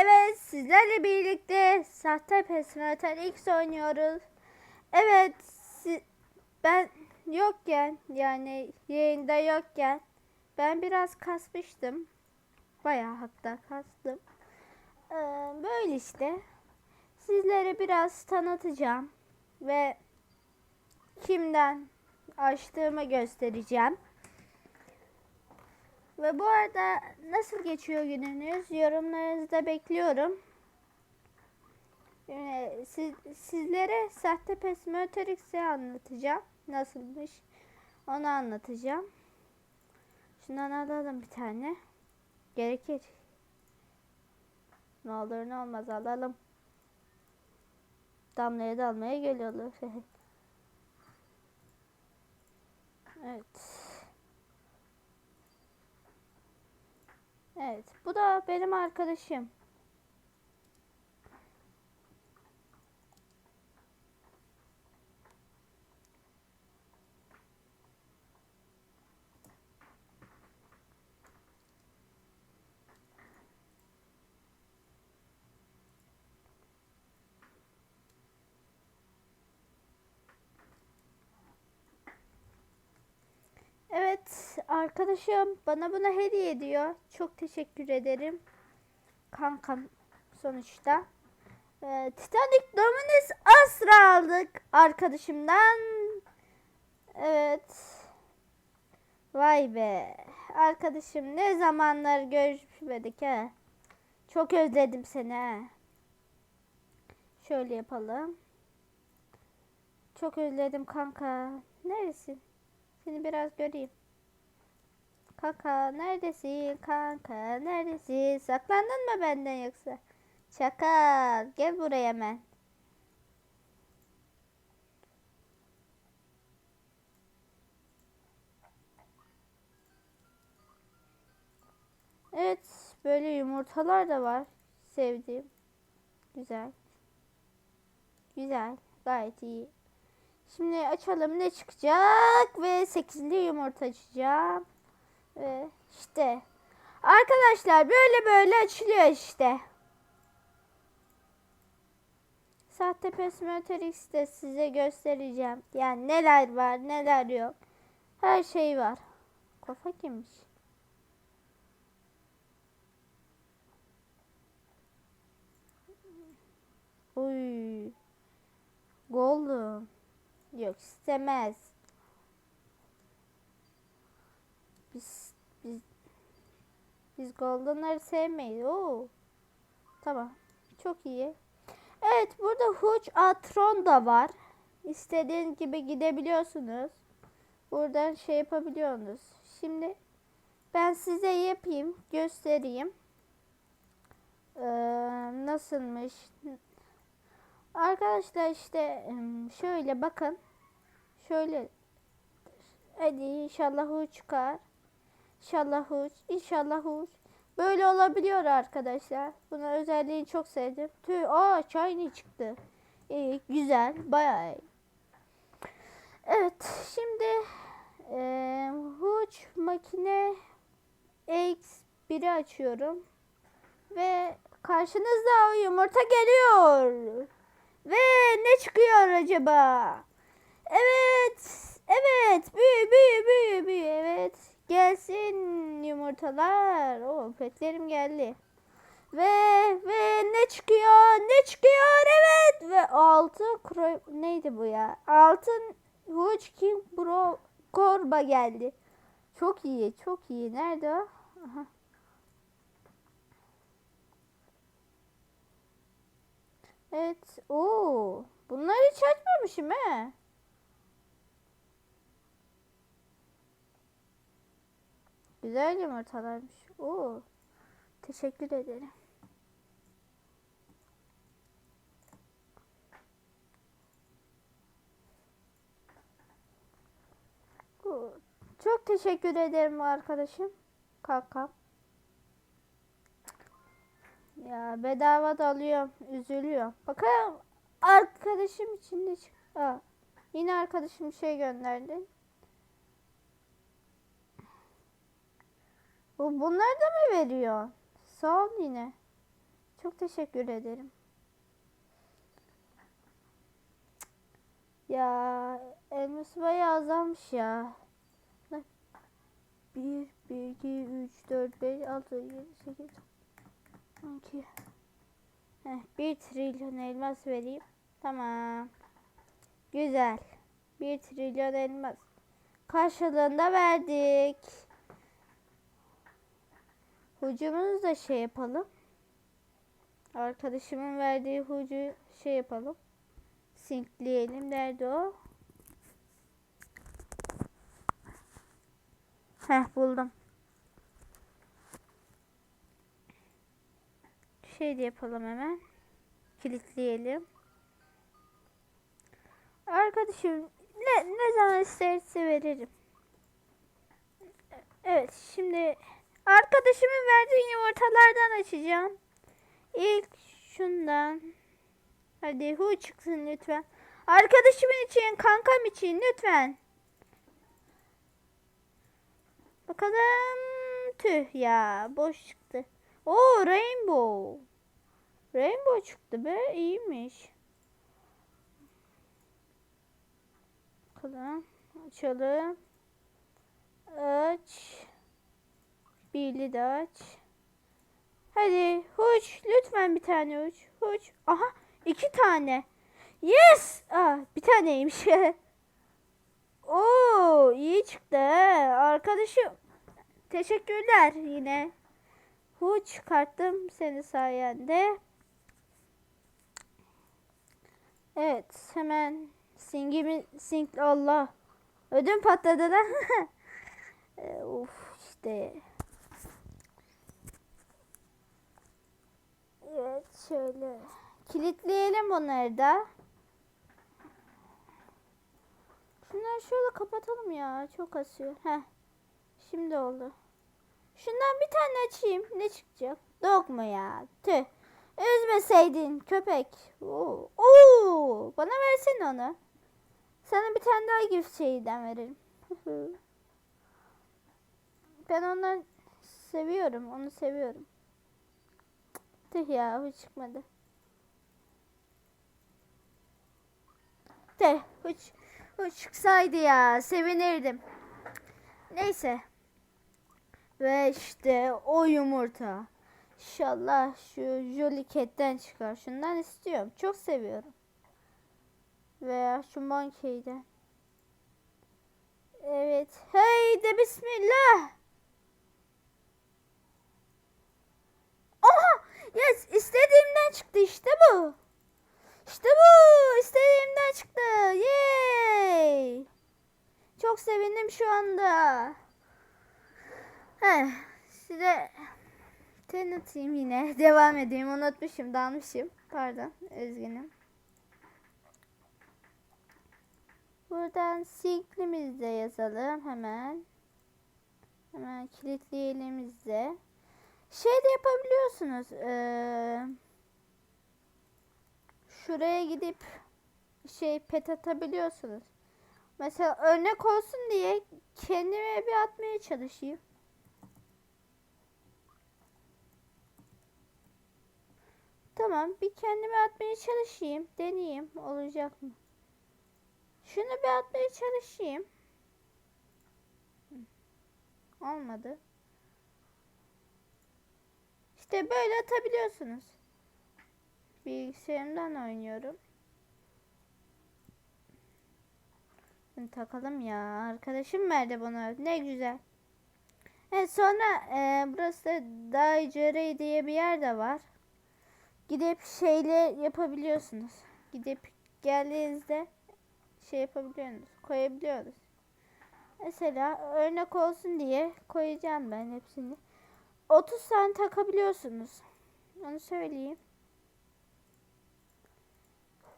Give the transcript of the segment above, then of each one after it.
Evet sizlerle birlikte sahte Pesmeter X oynuyoruz. Evet si- ben yokken yani yayında yokken ben biraz kasmıştım. Bayağı hatta kastım. Ee, böyle işte. Sizlere biraz tanıtacağım ve kimden açtığımı göstereceğim. Ve bu arada nasıl geçiyor gününüz? Yorumlarınızı da bekliyorum. Ee, siz, sizlere sahte pesmetrix'i anlatacağım. Nasılmış? Onu anlatacağım. Şundan alalım bir tane. Gerekir. Ne olur ne olmaz alalım. Damlaya dalmaya geliyorlar. evet. Evet, bu da benim arkadaşım. Evet, arkadaşım bana bunu hediye ediyor. Çok teşekkür ederim. Kankam sonuçta. Ee, Titanic Dominus Astra aldık arkadaşımdan. Evet. Vay be. Arkadaşım ne zamanlar görüşmedik ha. Çok özledim seni ha. Şöyle yapalım. Çok özledim kanka. Neresin? Seni biraz göreyim. Kanka neredesin? Kanka neredesin? Saklandın mı benden yoksa? Çakal gel buraya hemen. Evet böyle yumurtalar da var. Sevdiğim. Güzel. Güzel. Gayet iyi. Şimdi açalım ne çıkacak ve 8'li yumurta açacağım. Ve işte arkadaşlar böyle böyle açılıyor işte. Sahte Pesmetrix de size göstereceğim. Yani neler var neler yok. Her şey var. Kafa kimmiş? Uy. Golden. Yok istemez. Biz biz Golden'ları sevmeyiz. Oo. Tamam. Çok iyi. Evet burada Huç Atron da var. İstediğiniz gibi gidebiliyorsunuz. Buradan şey yapabiliyorsunuz. Şimdi ben size yapayım, göstereyim. Ee, nasılmış? Arkadaşlar işte şöyle bakın. Şöyle hadi inşallah huç çıkar. İnşallah huç. İnşallah huç. Böyle olabiliyor arkadaşlar. Bunu özelliğini çok sevdim. Tüh, aa shiny çıktı. İyi, güzel, bayağı iyi. Evet, şimdi e, huç makine X1'i açıyorum. Ve karşınızda yumurta geliyor. Ve ne çıkıyor acaba? Yumurtalar. O petlerim geldi. Ve ve ne çıkıyor? Ne çıkıyor? Evet. Ve altın kro neydi bu ya? Altın Huge King Bro Korba geldi. Çok iyi. Çok iyi. Nerede o? Aha. Evet. Oo. Bunları hiç açmamışım he. Güzel yumurtalarmış. Oo. Teşekkür ederim. Çok teşekkür ederim arkadaşım. Kankam. Ya bedava da alıyorum. Üzülüyor. Bakalım arkadaşım içinde çık. Aa, yine arkadaşım şey gönderdi. Bu bunlar da mı veriyor? Sağ ol yine. Çok teşekkür ederim. Ya elması bayağı azalmış ya. 1, 1, 2, 3, 4, 5, 6, 7, 8, 12. Heh, 1 trilyon elmas vereyim. Tamam. Güzel. 1 trilyon elmas. Karşılığında verdik. Hucumuzu da şey yapalım. Arkadaşımın verdiği hucu şey yapalım. Sinkleyelim. Nerede o? Heh buldum. Şey de yapalım hemen. Kilitleyelim. Arkadaşım ne, ne zaman isterse veririm. Evet şimdi arkadaşımın verdiği yumurtalardan açacağım. İlk şundan. Hadi hu çıksın lütfen. Arkadaşımın için, kankam için lütfen. Bakalım. Tüh ya boş çıktı. Oo rainbow. Rainbow çıktı be iyiymiş. Bakalım. Açalım. Aç. Birli de aç. Hadi huç. Lütfen bir tane uç. Huç. Aha iki tane. Yes. Ah, bir taneymiş. Oo iyi çıktı. Arkadaşım. Teşekkürler yine. Hu çıkarttım seni sayende. Evet hemen singimi sing Allah. Ödüm patladı lan. E, of işte. Evet şöyle. Kilitleyelim bunları da. Şunları şöyle kapatalım ya. Çok asıyor. Heh. Şimdi oldu. Şundan bir tane açayım. Ne çıkacak? Dog mu ya? Tüh. Üzmeseydin köpek. Oo. Oo. Bana versene onu. Sana bir tane daha gift şeyden veririm. ben onu seviyorum. Onu seviyorum. Tüh ya bu çıkmadı. Tüh. Hiç, hiç çıksaydı ya. Sevinirdim. Neyse. Ve işte o yumurta. İnşallah şu Jolly Cat'ten çıkar. Şundan istiyorum. Çok seviyorum. Veya şu Monkey'den. Evet. Haydi bismillah. Aha! Yes, istediğimden çıktı işte bu. İşte bu. İstediğimden çıktı. Yay! Çok sevindim şu anda. Heh, size tanıtayım yine. Devam edeyim. Unutmuşum, dalmışım. Pardon, üzgünüm. Buradan sinklimizi de yazalım hemen. Hemen kilitleyelim de. Şey de yapabiliyorsunuz. Ee, şuraya gidip şey pet atabiliyorsunuz. Mesela örnek olsun diye kendime bir atmaya çalışayım. Tamam bir kendime atmaya çalışayım. Deneyeyim. Olacak mı? Şunu bir atmaya çalışayım. Olmadı. İşte böyle atabiliyorsunuz. Bilgisayarımdan oynuyorum. Bunu takalım ya. Arkadaşım verdi bunu. Ne güzel. Evet sonra e, burası da Daijerey diye bir yer de var. Gidip şeyle yapabiliyorsunuz. Gidip geldiğinizde şey yapabiliyorsunuz. Koyabiliyoruz. Mesela örnek olsun diye koyacağım ben hepsini. 30 tane takabiliyorsunuz. Onu söyleyeyim.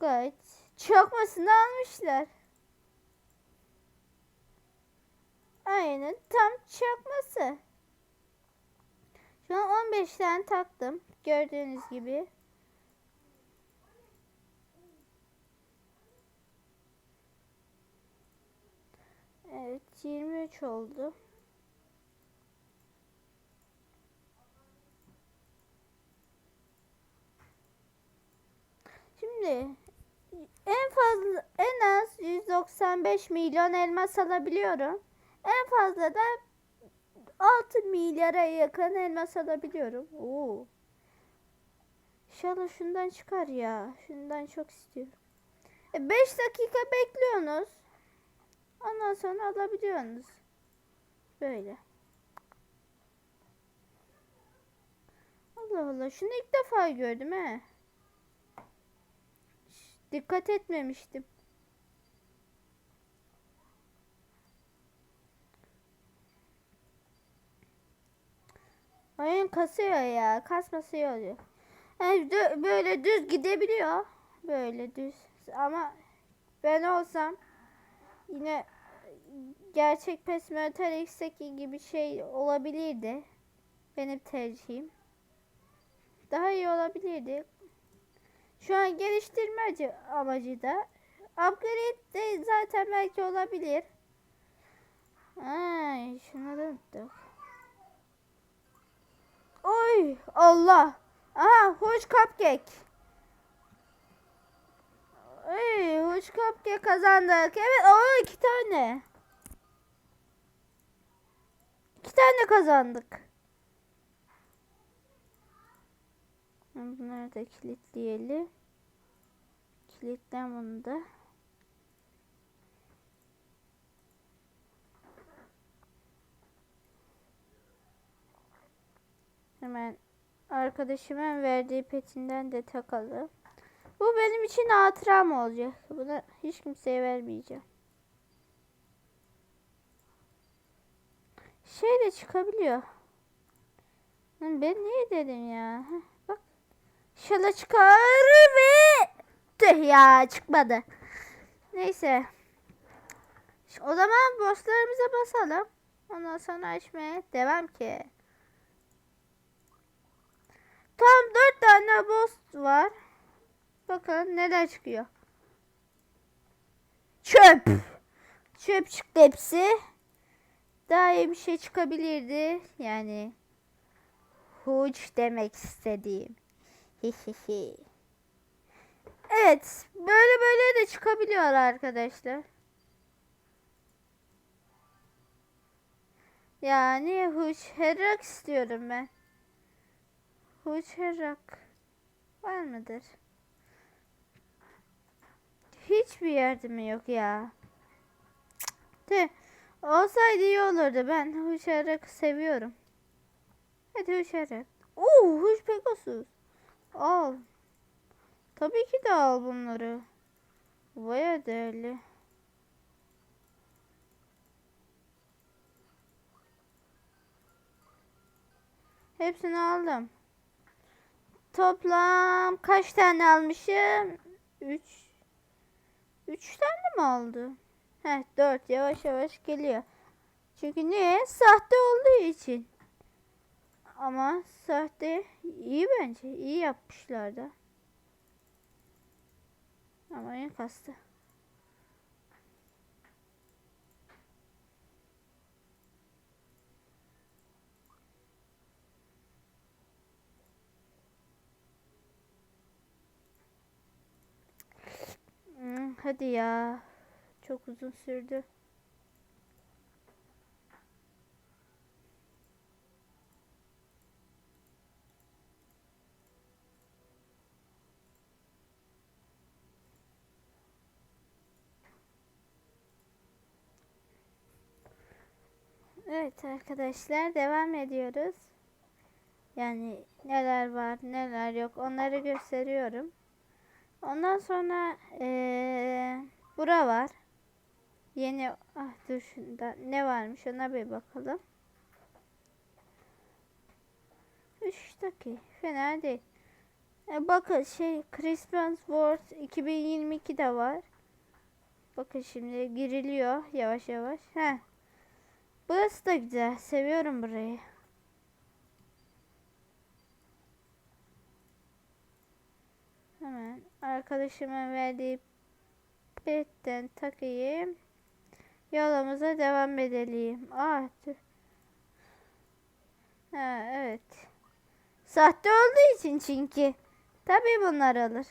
Gayet çakmasını almışlar. Aynen tam çakması. Şu an 15 tane taktım. Gördüğünüz gibi. Evet 23 oldu. Şimdi en fazla en az 195 milyon elmas alabiliyorum. En fazla da 6 milyara yakın elmas alabiliyorum. Oo. İnşallah şundan çıkar ya. Şundan çok istiyorum. 5 dakika bekliyorsunuz. Ondan sonra alabiliyorsunuz. Böyle. Allah Allah. Şunu ilk defa gördüm he. Dikkat etmemiştim. Oyun kasıyor ya. Kasması iyi oluyor. Yani böyle düz gidebiliyor. Böyle düz. Ama ben olsam yine gerçek PES Mental X'teki gibi şey olabilirdi. Benim tercihim. Daha iyi olabilirdi. Şu an geliştirme acı- amacı da. Upgrade de zaten belki olabilir. Ay şunu da unuttuk. Oy Allah. Aha hoş cupcake. Ay hoş cupcake kazandık. Evet o iki tane. İki tane kazandık. Bunları da kilitleyelim. Kilitlen bunu da. Hemen arkadaşımın verdiği petinden de takalım. Bu benim için hatıram olacak. Bunu hiç kimseye vermeyeceğim. Şey de çıkabiliyor. Ben niye dedim ya? Heh, İnşallah çıkar ve tüh ya çıkmadı. Neyse. O zaman bosslarımıza basalım. Ondan sonra açmaya devam ki. Tam dört tane boss var. Bakalım neler çıkıyor. Çöp. Çöp çıktı hepsi. Daha iyi bir şey çıkabilirdi. Yani huç demek istediğim. Evet. Böyle böyle de çıkabiliyor arkadaşlar. Yani huç herrak istiyorum ben. Huç herrak. Var mıdır? Hiçbir yerde mi yok ya? Tüh. Olsaydı iyi olurdu. Ben huç herrak seviyorum. Hadi huç herrak. Oo, huç Pegasus. Al. Tabii ki de al bunları. Baya değerli. Hepsini aldım. Toplam kaç tane almışım? 3 3 tane mi aldı? Heh 4 yavaş yavaş geliyor. Çünkü niye? Sahte olduğu için. Ama sahte iyi bence. iyi yapmışlar da. Ama en kastı. Hmm, hadi ya. Çok uzun sürdü. Evet arkadaşlar devam ediyoruz. Yani neler var neler yok onları gösteriyorum. Ondan sonra eee bura var. Yeni ah dur şunda ne varmış ona bir bakalım. 3 dakika fena değil. E, bakın şey Christmas Wars 2022 de var. Bakın şimdi giriliyor yavaş yavaş. Heh. Burası da güzel. Seviyorum burayı. Hemen arkadaşıma verdiği petten takayım. Yolumuza devam edelim. Ah. Ha, evet. Sahte olduğu için çünkü. Tabii bunlar alır.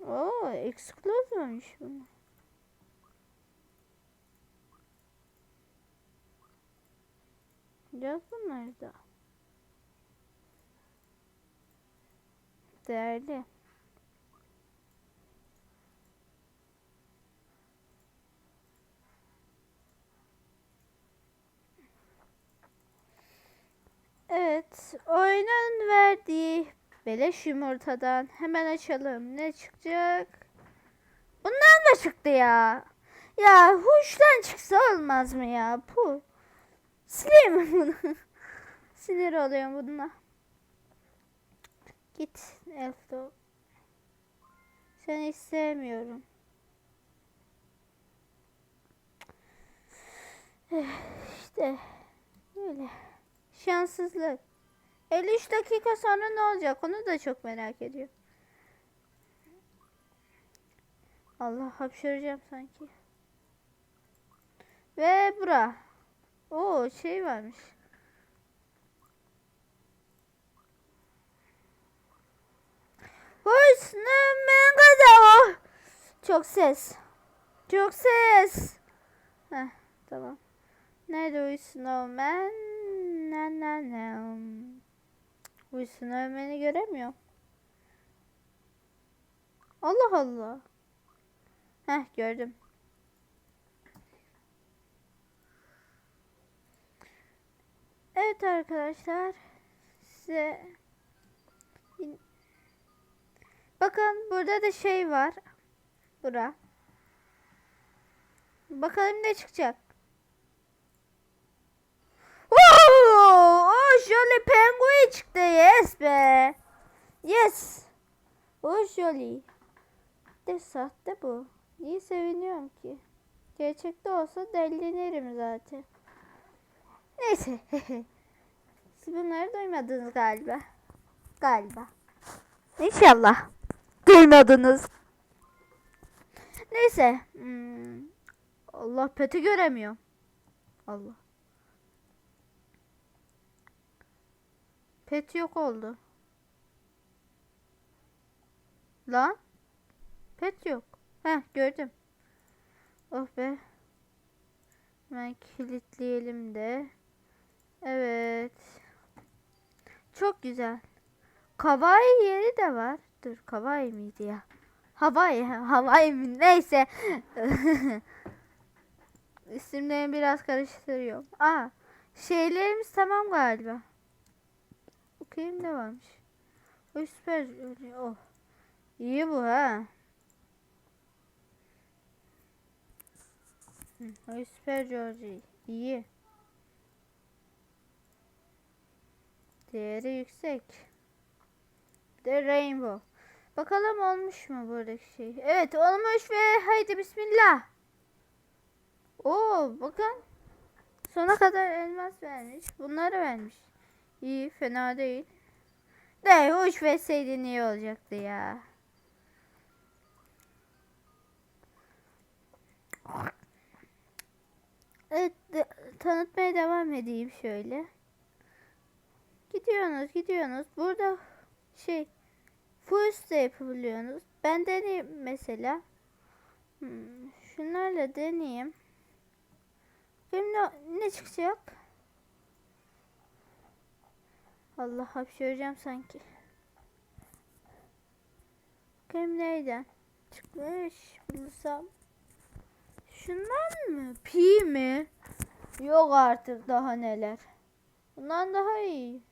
Oo, exclusive'mış bunlar. Yaz bunları da. Değerli. Evet, oyunun verdiği beleş yumurtadan hemen açalım. Ne çıkacak? Bundan da çıktı ya. Ya huştan çıksa olmaz mı ya? Pu. Sileyim bunu. Sinir oluyorum bununla. Git Elfdo. Seni istemiyorum. Eh, İşte öyle. Şanssızlık. 53 dakika sonra ne olacak onu da çok merak ediyorum. Allah hapşıracağım sanki. Ve bura. Oo şey varmış. Hüsnü kadar Çok ses. Çok ses. Heh, tamam. Nerede o snowman? Na na na. Bu snowman'i göremiyorum. Allah Allah. Heh gördüm. Evet arkadaşlar. Size Bakın burada da şey var. Bura. Bakalım ne çıkacak. Oo, oh, şöyle penguen çıktı. Yes be. Yes. O Jolly. De sahte bu. Niye seviniyorum ki? Gerçekte olsa delinirim zaten. Neyse. Siz bunları duymadınız galiba. Galiba. İnşallah. Duymadınız. Neyse. Hmm. Allah peti göremiyor. Allah. Pet yok oldu. Lan. Pet yok. Heh gördüm. Oh be. Hemen kilitleyelim de. Evet. Çok güzel. Kawaii yeri de var. Dur Kawaii miydi ya? Hawaii. Hawaii mi? Neyse. İsimlerimi biraz karıştırıyorum. Aa. Şeylerimiz tamam galiba. Bakayım ne varmış. O. Oh. İyi bu ha. Hı, Georgie. İyi. Değeri yüksek. Bir de Rainbow. Bakalım olmuş mu buradaki şey? Evet olmuş ve haydi bismillah. Oo bakın. Sona kadar elmas vermiş. Bunları vermiş. İyi fena değil. De hoş verseydin iyi olacaktı ya. Evet de- tanıtmaya devam edeyim şöyle. Gidiyorsunuz gidiyorsunuz. Burada şey full da yapabiliyorsunuz. Ben deneyeyim mesela. Hmm, şunlarla deneyeyim. Benim ne, ne çıkacak? Allah hapşıracağım sanki. Bakayım neyden? Çıkmış bulsam. Şundan mı? Pi mi? Yok artık daha neler. Bundan daha iyi.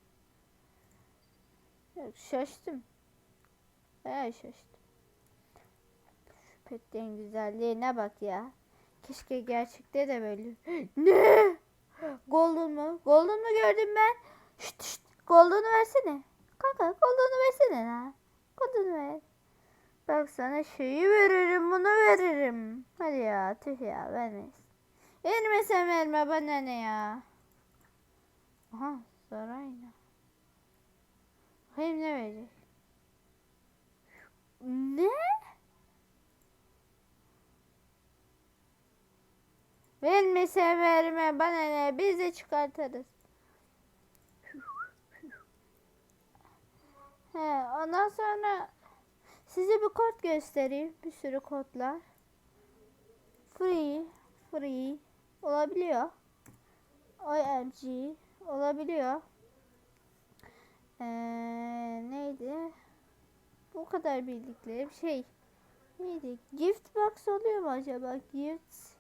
Şaştım. He şaştım. Şu petlerin güzelliğine bak ya. Keşke gerçekte de böyle. ne? Golden mu? Golden mu gördüm ben? Şşt şşt. Golden'u versene. Kanka Golden'u versene ha. Golden'u ver. Bak sana şeyi veririm bunu veririm. Hadi ya tüh ya vermeyiz. Vermesen verme bana ne ya. Aha sarayla. Hayır ne verecek? Ne? Vermese verme bana ne biz de çıkartırız. He, ondan sonra Size bir kod göstereyim. Bir sürü kodlar. Free, free olabiliyor. OMG olabiliyor. Ee, neydi? Bu kadar bildiklerim şey. Neydi? Gift box oluyor mu acaba? Gift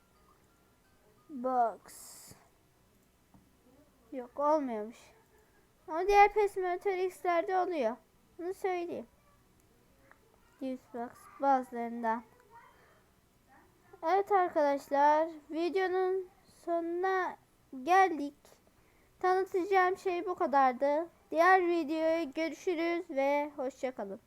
box. Yok olmuyormuş. Ama diğer Pesmeter X'lerde oluyor. Bunu söyleyeyim. Gift box bazılarından. Evet arkadaşlar videonun sonuna geldik. Tanıtacağım şey bu kadardı. Diğer videoya görüşürüz ve hoşçakalın.